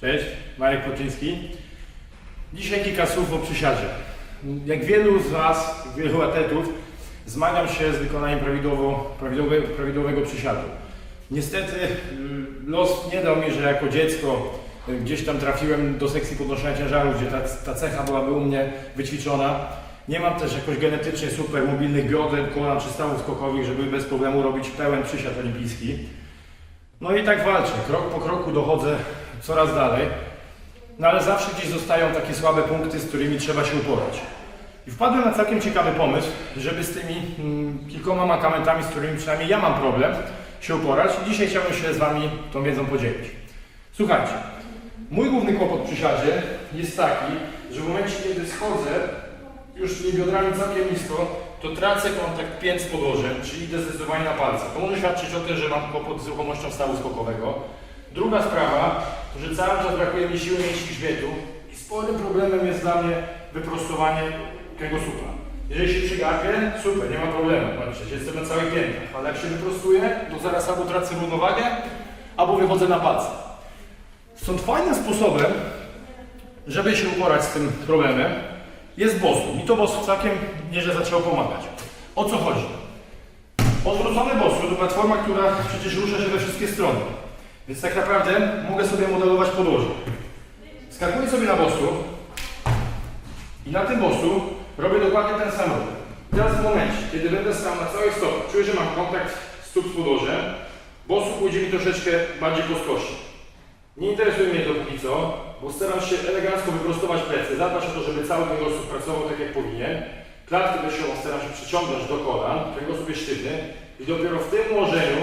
Cześć, Marek Poczyński. Dzisiaj kilka słów o przysiadzie. Jak wielu z Was, wielu atletów, zmagam się z wykonaniem prawidłowo, prawidłowe, prawidłowego przysiadu. Niestety y, los nie dał mi, że jako dziecko y, gdzieś tam trafiłem do sekcji podnoszenia ciężaru, gdzie ta, ta cecha byłaby u mnie wyćwiczona. Nie mam też jakoś genetycznie super mobilnych bioder, kolan czy stawów skokowych, żeby bez problemu robić pełen przysiad olimpijski. No i tak walczę, krok po kroku dochodzę coraz dalej, no ale zawsze gdzieś zostają takie słabe punkty, z którymi trzeba się uporać. I wpadłem na całkiem ciekawy pomysł, żeby z tymi mm, kilkoma makamentami, z którymi przynajmniej ja mam problem, się uporać. I dzisiaj chciałbym się z Wami tą wiedzą podzielić. Słuchajcie, mój główny kłopot przy siadzie jest taki, że w momencie, kiedy schodzę już tymi biodrami całkiem nisko, to tracę kontakt pięt z podłożem, czyli idę zdecydowanie na palce. To może świadczyć o tym, że mam kłopot z ruchomością stawu skokowego. Druga sprawa, że cały czas brakuje mi siły mięśni grzbietu i sporym problemem jest dla mnie wyprostowanie kręgosłupa. Jeżeli się przygapię, super, nie ma problemu, patrzcie, jestem na całych piętach, ale jak się wyprostuję, to zaraz albo tracę równowagę, albo wychodzę na palce. Stąd fajnym sposobem, żeby się uporać z tym problemem, jest bosu. I to bosu całkiem nieźle zaczęło pomagać. O co chodzi? Odwrócony bosu to platforma, która przecież rusza się we wszystkie strony. Więc tak naprawdę mogę sobie modelować podłoże. Skakuję sobie na bosu i na tym bosu robię dokładnie ten sam ruch. Teraz w momencie, kiedy będę stał na całych stopach, czuję, że mam kontakt stóp z podłożem, bosu pójdzie mi troszeczkę bardziej po skosi. Nie interesuje mnie to póki co, bo staram się elegancko wyprostować plecy, zadbać o to, żeby cały kręgosłup pracował tak jak powinien. Klatkę piersiową staram się przyciągnąć do kolan, kręgosłup jest sztywny i dopiero w tym ułożeniu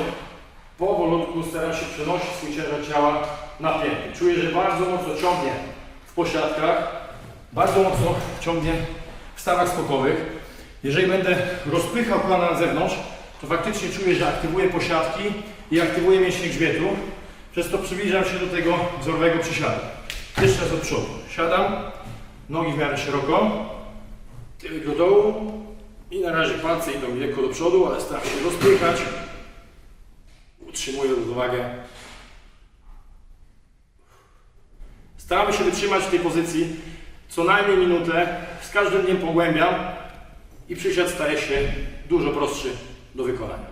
powolutku staram się przenosić swój ciężar ciała na pięty. Czuję, że bardzo mocno ciągnie w posiadkach, bardzo mocno ciągnie w stawach skokowych. Jeżeli będę rozpychał kolana na zewnątrz, to faktycznie czuję, że aktywuję posiadki i aktywuję mięśnie grzbietu. Przez to przybliżam się do tego wzorowego przysiadu. Jeszcze raz od przodu. Siadam, nogi w miarę szeroko, tyłek do dołu i na razie palce idą lekko do przodu, ale staram się rozpychać. Utrzymuję równowagę. Staramy się wytrzymać w tej pozycji co najmniej minutę. Z każdym dniem pogłębiam i przysiad staje się dużo prostszy do wykonania.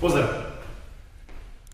Pozdrawiam.